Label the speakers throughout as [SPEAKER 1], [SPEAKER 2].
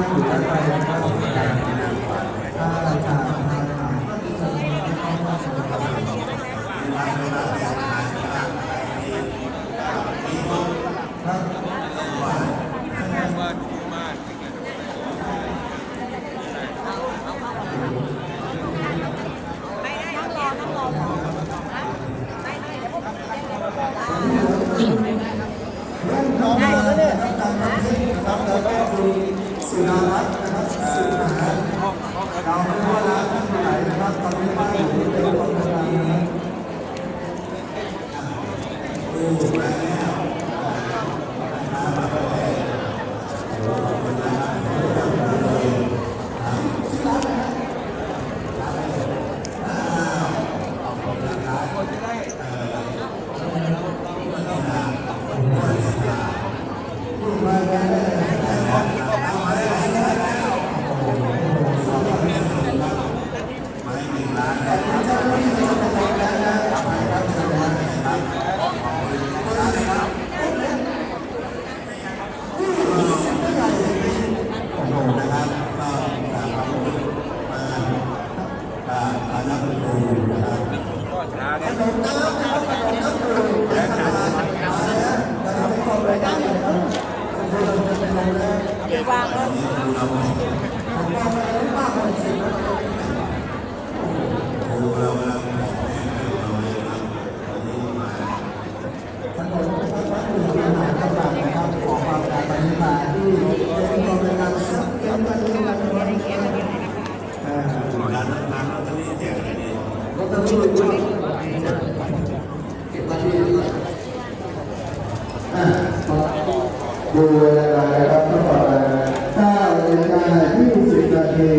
[SPEAKER 1] ว่าจะเป็นอะไรครับ
[SPEAKER 2] ไม่ได้ต้องรอต้องรอหมอไม่ไม่เดี๋ยวพวกผมจะได้เรียนรู้ได้
[SPEAKER 1] น้องมานะครับตามประเทศนะครับแล้วก็คุณ สุดารัตน์นะครับสุดารักเราไม่รู้ว่าร้านที่ไหนนะครับตอนนี้บ้านอยู่ที่เป็นคนทำงานนะครับ
[SPEAKER 2] เดี๋ยวว
[SPEAKER 1] ดูเว
[SPEAKER 3] ลา
[SPEAKER 1] นะครับก็ต่อไป9นาฬิกา20นาที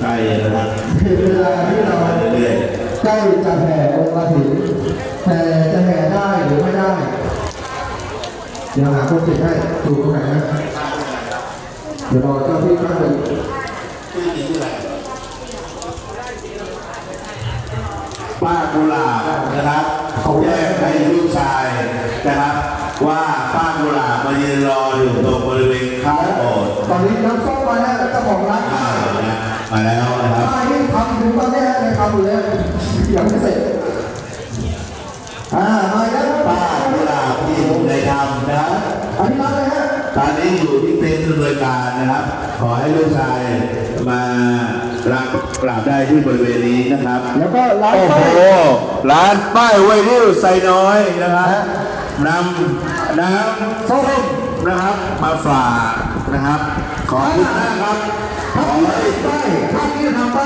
[SPEAKER 3] ใกล้แล้วนะ
[SPEAKER 1] เป็นเวลาที่เรา
[SPEAKER 3] เรื่อย
[SPEAKER 1] ใกล้จะแห่องค์กฐินแต่จะแห่ได้หรือไม่ได้เดี๋ยวหาคนติดให้ถูกตรงไหนนะเดี๋ยวรอเจ้าที่ตั้งเลย
[SPEAKER 3] ๆชื่อจริงป้ากุหลาบนะครับเขาแยกให้ลูกชายนะครับว่าป้า ยืนรออยู่ตรงบริเวณข้างโบสถ์
[SPEAKER 1] ตอนนี้น้ำส้มมาแล้วเจ้าของร้าน
[SPEAKER 3] อ่านะมาแล้วนะครับ
[SPEAKER 1] ป้ายที่ทำถึงตอนนี้ในทำอยู่เลยยังไม่เสร็จอ่ามาแล้ว
[SPEAKER 3] ป้ากุหลาบที่ในธรรมนะครับ
[SPEAKER 1] อันนี้มาเลยฮะ
[SPEAKER 3] ตอนนี้อยู่ที่เป็นดำเนินการนะครับ ขอให้ลูกชายมารับกราบได้ที่บริเวณนี้นะครับ
[SPEAKER 1] แล้วก็ร้าน
[SPEAKER 3] โอ้โห
[SPEAKER 1] ป้าย
[SPEAKER 3] ร้านป้ายไวนิลไซน้อยนะครับ นำน้ำส้มนะครับมาฝากนะครับ ขอบคุณมากครับทำไปทำที่ทำไป